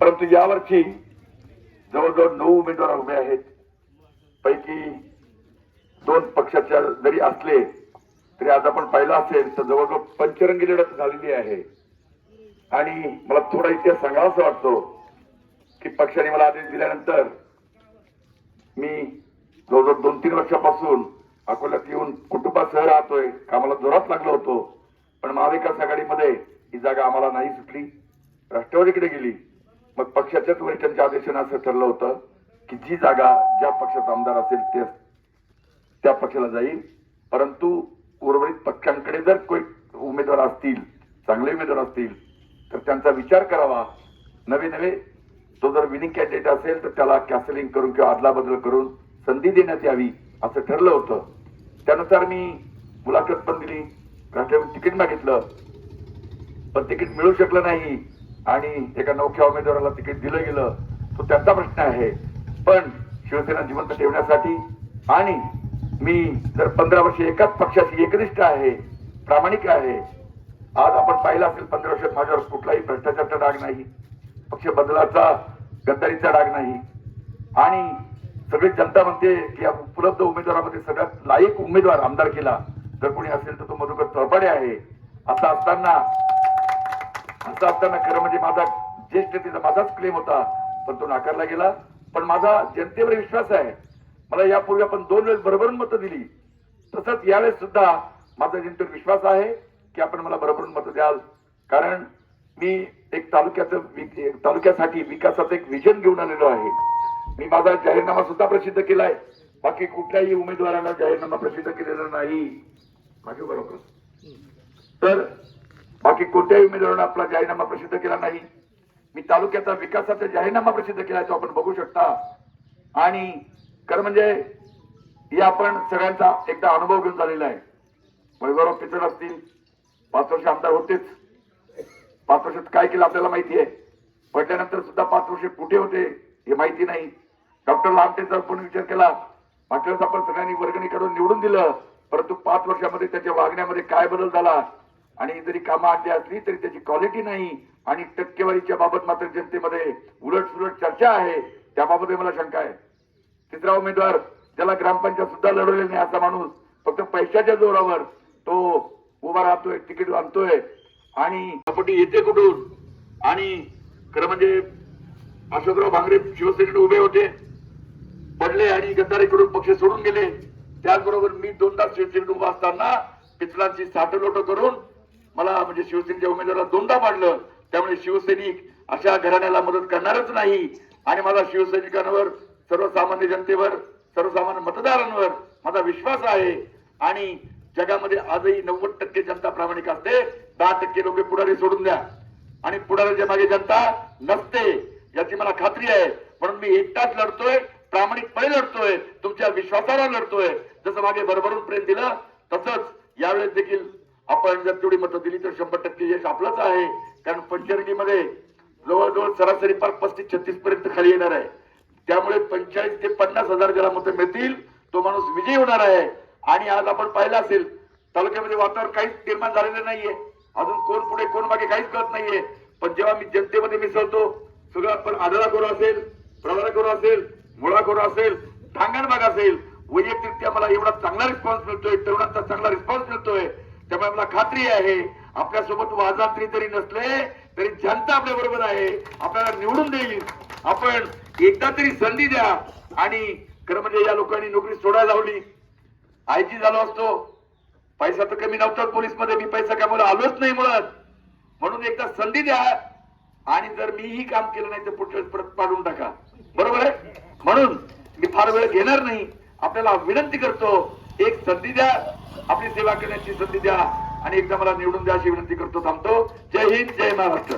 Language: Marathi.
परंतु यावर्षी जवळजवळ नऊ उमेदवार उभे आहेत. पैकी दोन पक्षाच्या जरी असले तरी आज आपण पाहिलं असेल तर जवळजवळ पंचरंगी लढत झालेली आहे. आणि मला थोडा इतिहास सांगावासा वाटतो की पक्षाने मला आदेश दिल्यानंतर मी जवळजवळ दोन तीन वर्षापासून अकोल्यात येऊन कुटुंबासह राहतोय कामाला जोरात लागलो होतो. पण महाविकास आघाडीमध्ये ही जागा आम्हाला नाही सुटली. राष्ट्रवादीकडे गेली. मग पक्षाच्याच वरिष्ठांच्या आदेशाने असं ठरलं होतं की जी जागा ज्या पक्षाचा आमदार असेल ते त्या पक्षाला जाईल. परंतु उर्वरित पक्षांकडे जर कोणी उमेदवार असतील चांगले उमेदवार असतील तर त्यांचा विचार करावा. नवे नवे तो जर विनिंग कॅन्डिडेट असेल तर त्याला कॅन्सलिंग करून किंवा अदलाबदल करून संधी देण्यात यावी असं ठरलं होतं. त्यानुसार मी मुलाखत पण दिली. राष्ट्रवादी तिकीट मागितलं. पण तिकीट मिळू शकलं नाही. आणि एका नौक्या उमेदवाराला तिकीट दिलं गेलं तो त्यांचा प्रश्न आहे. पण शिवसेना जिवंत ठेवण्यासाठी आणि मी जर पंधरा वर्ष एकाच पक्षाशी एकनिष्ठ आहे प्रामाणिक आहे आज आपण पाहिलं असेल पंधरा वर्षात माझ्यावर कुठलाही भ्रष्टाचाराचा डाग नाही पक्ष बदलाचा गद्दारीचा डाग नाही. आणि सगळी जनता म्हणते की या उपलब्ध उमेदवारामध्ये सगळ्यात लायक उमेदवार आमदार केला जर कोणी असेल तर तो मधुकर तळपाडे आहे. असं असताना असं असताना खरं म्हणजे माझा ज्येष्ठतेचा माझाच क्लेम होता पण तो नाकारला गेला. पण माझा जनतेवर विश्वास आहे. मला यापूर्वी आपण दोन वेळेस भरभरून मतं दिली. तसंच यावेळेस सुद्धा माझा जनतेवर विश्वास आहे की आपण मला भरभरून मतं द्याल. कारण मी एक तालुक्याचं तालुक्यासाठी विकासाचं एक विजन घेऊन आलेलो आहे. मी माझा जाहीरनामा सुद्धा प्रसिद्ध केलाय बाकी कुठल्याही उमेदवाराला जाहीरनामा प्रसिद्ध केलेला नाही. मागे बरोबर तर बाकी कोणत्याही उमेदवारानं आपला जाहीरनामा प्रसिद्ध केला नाही. मी तालुक्याचा विकासाचा जाहीरनामा प्रसिद्ध केला तो आपण बघू शकता. आणि खरं म्हणजे हे आपण सगळ्यांचा एकदा अनुभव घेऊन झालेला आहे. वैभवराव पिचड असतील पाच वर्ष आमदार होतेच. पाच वर्षात काय केलं आपल्याला माहिती आहे. पडल्यानंतर सुद्धा पाच वर्ष कुठे होते हे माहिती नाही. डॉक्टर लामटेचा पण विचार केला. मागच्या वेळेस आपण सगळ्यांनी वर्गणी करून निवडून दिलं. परंतु पाच वर्षामध्ये त्याच्या वागण्यामध्ये काय बदल झाला? आणि जरी कामं आणली असली तरी त्याची क्वालिटी नाही. आणि टक्केवारीच्या बाबत मात्र जनतेमध्ये उलट सुलट चर्चा आहे. त्याबाबतही मला शंका आहे. तिसरा उमेदवार त्याला ग्रामपंचायत सुद्धा लढवलेला नाही असा माणूस फक्त पैशाच्या जोरावर तो उभा राहतोय तिकीट आणतोय. आणि सपोटी येते कुठून? आणि खरं म्हणजे अशोकराव भांगरे शिवसेनेत उभे होते. पडले आणि गद्दारीकडून पक्ष सोडून गेले. त्याचबरोबर मी दोनदा शिवसेनेत उभा असताना पिचलांची साठलोट करून मला म्हणजे शिवसेनेच्या उमेदवाराला दोनदा मांडलं त्यामुळे शिवसैनिक अशा घराण्याला मदत करणारच नाही. आणि माझा शिवसैनिकांवर सर्वसामान्य जनतेवर सर्वसामान्य मतदारांवर माझा विश्वास आहे. आणि जगामध्ये आजही नव्वद टक्के जनता प्रामाणिक असते. दहा टक्के लोक पुढारी सोडून द्या. आणि पुढाऱ्याच्या मागे जनता नसते याची मला खात्री आहे. म्हणून मी एकटाच लढतोय प्रामाणिकपणे लढतोय तुमच्या विश्वासाला लढतोय. जसं मागे भरभरून प्रेम दिलं तसंच यावेळेस देखील आपण जर तेवढी मतं दिली तर शंभर टक्के यश आपलंच आहे. कारण पंचरंगीमध्ये जवळजवळ सरासरी पार पस्तीस छत्तीस पर्यंत खाली येणार आहे. त्यामुळे पंचेचाळीस ते पन्नास हजार ज्याला मतं मिळतील तो माणूस विजयी होणार आहे. आणि आज आपण पाहिलं असेल तालुक्यामध्ये वातावरण काहीच निर्माण झालेलं नाहीये. अजून कोण पुढे कोण मागे काहीच कळत नाहीये. पण जेव्हा मी जनतेमध्ये मिसळतो सगळं आपण आदळा करू असेल प्रवारा करू असेल मुळा करू असेल ठांगण भाग असेल वैयक्तिकरित्या मला एवढा चांगला रिस्पॉन्स मिळतोय तरुणांचा चांगला रिस्पॉन्स मिळतोय. त्यामुळे मला खात्री आहे आपल्यासोबत वाजात्री जरी नसले तरी जनता आपल्या बरोबर आहे. आपल्याला निवडून देईल. आपण एकदा तरी संधी द्या. आणि खरं म्हणजे या लोकांनी नोकरी सोडायला लावली. आयजी झालो असतो. पैसा तर कमी नव्हता पोलीसमध्ये मी पैसा कमवला. आलोच नाही मुळात. म्हणून एकदा संधी द्या. आणि जर मीही काम केलं नाही तर पुढच्या परत पाडून टाका. बरोबर आहे? म्हणून मी फार वेळ घेणार नाही. आपल्याला विनंती करतो एक संधी द्या आपली सेवा करण्याची संधी द्या आणि एकदा मला निवडून द्या अशी विनंती करतो थांबतो. जय हिंद जय महाराष्ट्र.